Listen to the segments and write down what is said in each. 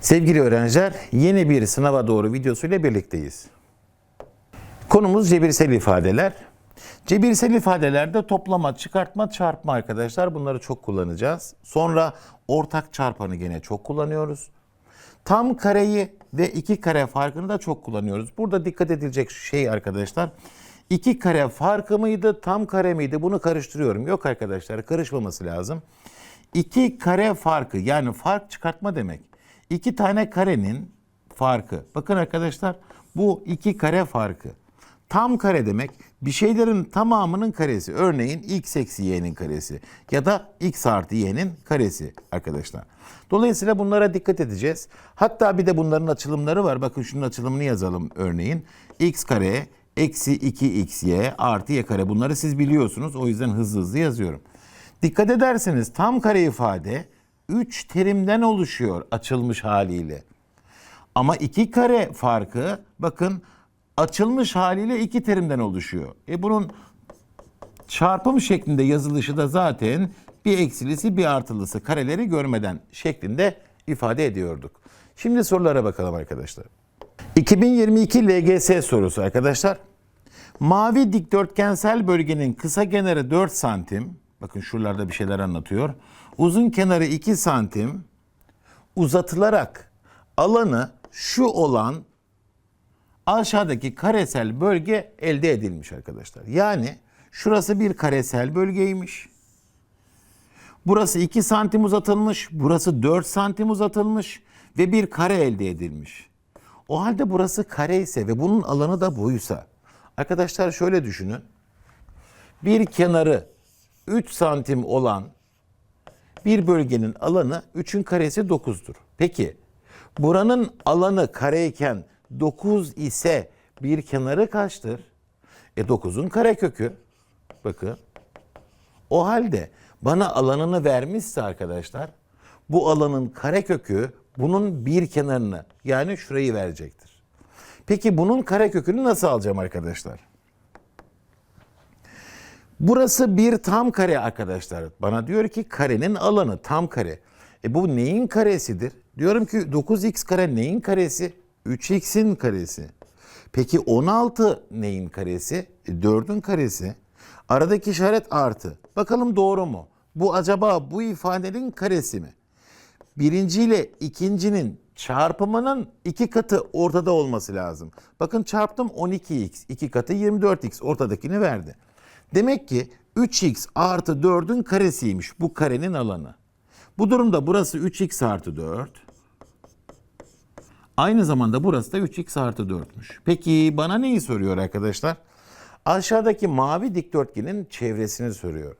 Sevgili öğrenciler, yeni bir sınava doğru videosuyla birlikteyiz. Konumuz cebirsel ifadeler. Cebirsel ifadelerde toplama, çıkartma, çarpma arkadaşlar. Bunları çok kullanacağız. Sonra ortak çarpanı gene çok kullanıyoruz. Tam kareyi ve iki kare farkını da çok kullanıyoruz. Burada dikkat edilecek şey arkadaşlar. iki kare farkı mıydı, tam kare miydi? Bunu karıştırıyorum. Yok arkadaşlar, karışmaması lazım. İki kare farkı yani fark çıkartma demek. İki tane karenin farkı. Bakın arkadaşlar bu iki kare farkı. Tam kare demek bir şeylerin tamamının karesi. Örneğin x eksi y'nin karesi ya da x artı y'nin karesi arkadaşlar. Dolayısıyla bunlara dikkat edeceğiz. Hatta bir de bunların açılımları var. Bakın şunun açılımını yazalım örneğin. x kare eksi 2xy artı y kare. Bunları siz biliyorsunuz. O yüzden hızlı hızlı yazıyorum. Dikkat ederseniz tam kare ifade 3 terimden oluşuyor açılmış haliyle. Ama iki kare farkı bakın açılmış haliyle iki terimden oluşuyor. E bunun çarpım şeklinde yazılışı da zaten bir eksilisi bir artılısı kareleri görmeden şeklinde ifade ediyorduk. Şimdi sorulara bakalım arkadaşlar. 2022 LGS sorusu arkadaşlar. Mavi dikdörtgensel bölgenin kısa kenarı 4 santim. Bakın şuralarda bir şeyler anlatıyor. Uzun kenarı 2 santim uzatılarak alanı şu olan aşağıdaki karesel bölge elde edilmiş arkadaşlar. Yani şurası bir karesel bölgeymiş. Burası 2 santim uzatılmış, burası 4 santim uzatılmış ve bir kare elde edilmiş. O halde burası kare ise ve bunun alanı da buysa. Arkadaşlar şöyle düşünün. Bir kenarı 3 santim olan bir bölgenin alanı 3'ün karesi 9'dur. Peki buranın alanı kareyken 9 ise bir kenarı kaçtır? E 9'un karekökü. Bakın. O halde bana alanını vermişse arkadaşlar bu alanın karekökü bunun bir kenarını yani şurayı verecektir. Peki bunun karekökünü nasıl alacağım arkadaşlar? Burası bir tam kare arkadaşlar. Bana diyor ki karenin alanı tam kare. E bu neyin karesidir? Diyorum ki 9x kare neyin karesi? 3x'in karesi. Peki 16 neyin karesi? E 4'ün karesi. Aradaki işaret artı. Bakalım doğru mu? Bu acaba bu ifadenin karesi mi? Birinci ile ikincinin çarpımının iki katı ortada olması lazım. Bakın çarptım 12x. iki katı 24x ortadakini verdi. Demek ki 3x artı 4'ün karesiymiş bu karenin alanı. Bu durumda burası 3x artı 4. Aynı zamanda burası da 3x artı 4'müş. Peki bana neyi soruyor arkadaşlar? Aşağıdaki mavi dikdörtgenin çevresini soruyor.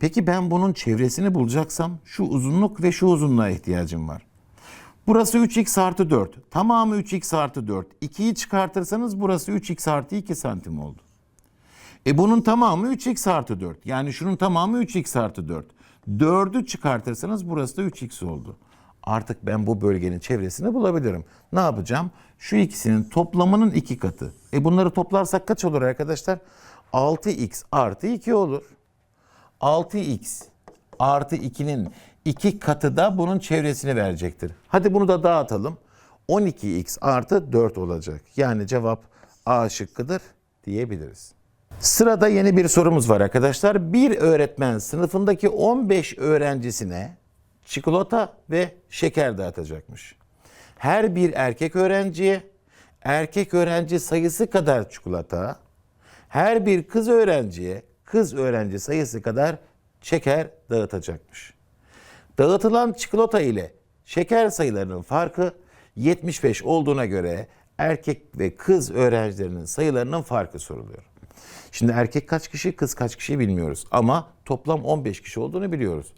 Peki ben bunun çevresini bulacaksam şu uzunluk ve şu uzunluğa ihtiyacım var. Burası 3x artı 4. Tamamı 3x artı 4. 2'yi çıkartırsanız burası 3x artı 2 santim oldu. E bunun tamamı 3x artı 4. Yani şunun tamamı 3x artı 4. 4'ü çıkartırsanız burası da 3x oldu. Artık ben bu bölgenin çevresini bulabilirim. Ne yapacağım? Şu ikisinin toplamının iki katı. E bunları toplarsak kaç olur arkadaşlar? 6x artı 2 olur. 6x artı 2'nin iki katı da bunun çevresini verecektir. Hadi bunu da dağıtalım. 12x artı 4 olacak. Yani cevap A şıkkıdır diyebiliriz. Sırada yeni bir sorumuz var arkadaşlar. Bir öğretmen sınıfındaki 15 öğrencisine çikolata ve şeker dağıtacakmış. Her bir erkek öğrenciye erkek öğrenci sayısı kadar çikolata, her bir kız öğrenciye kız öğrenci sayısı kadar şeker dağıtacakmış. Dağıtılan çikolata ile şeker sayılarının farkı 75 olduğuna göre erkek ve kız öğrencilerinin sayılarının farkı soruluyor. Şimdi erkek kaç kişi, kız kaç kişi bilmiyoruz ama toplam 15 kişi olduğunu biliyoruz.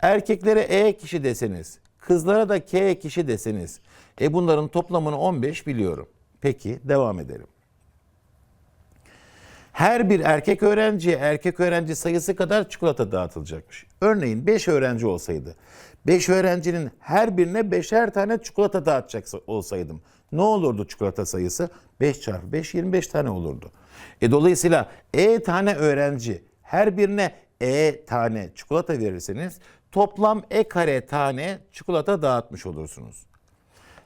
Erkeklere E kişi deseniz, kızlara da K kişi deseniz, e bunların toplamını 15 biliyorum. Peki devam edelim. Her bir erkek öğrenciye erkek öğrenci sayısı kadar çikolata dağıtılacakmış. Örneğin 5 öğrenci olsaydı, 5 öğrencinin her birine beşer tane çikolata dağıtacak olsaydım ne olurdu çikolata sayısı? 5 çarpı 5 25 tane olurdu. E dolayısıyla E tane öğrenci her birine E tane çikolata verirseniz toplam E kare tane çikolata dağıtmış olursunuz.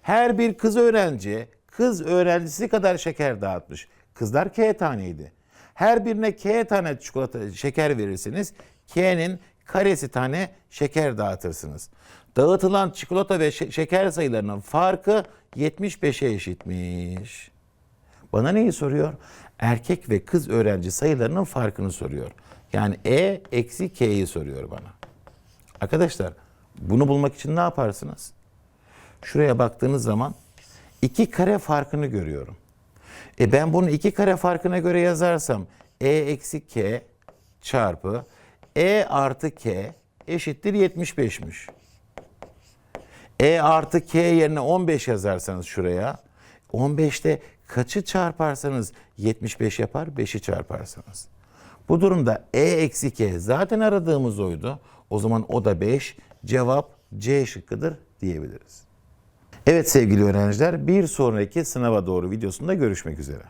Her bir kız öğrenci kız öğrencisi kadar şeker dağıtmış. Kızlar K taneydi. Her birine K tane çikolata şeker verirsiniz. K'nin karesi tane şeker dağıtırsınız. Dağıtılan çikolata ve şe- şeker sayılarının farkı 75'e eşitmiş. Bana neyi soruyor? Erkek ve kız öğrenci sayılarının farkını soruyor. Yani E eksi K'yi soruyor bana. Arkadaşlar bunu bulmak için ne yaparsınız? Şuraya baktığınız zaman iki kare farkını görüyorum. E ben bunu iki kare farkına göre yazarsam E eksi K çarpı E artı K eşittir 75'miş. E artı K yerine 15 yazarsanız şuraya 15'te kaçı çarparsanız 75 yapar 5'i çarparsanız. Bu durumda E eksi K zaten aradığımız oydu. O zaman o da 5. Cevap C şıkkıdır diyebiliriz. Evet sevgili öğrenciler bir sonraki sınava doğru videosunda görüşmek üzere.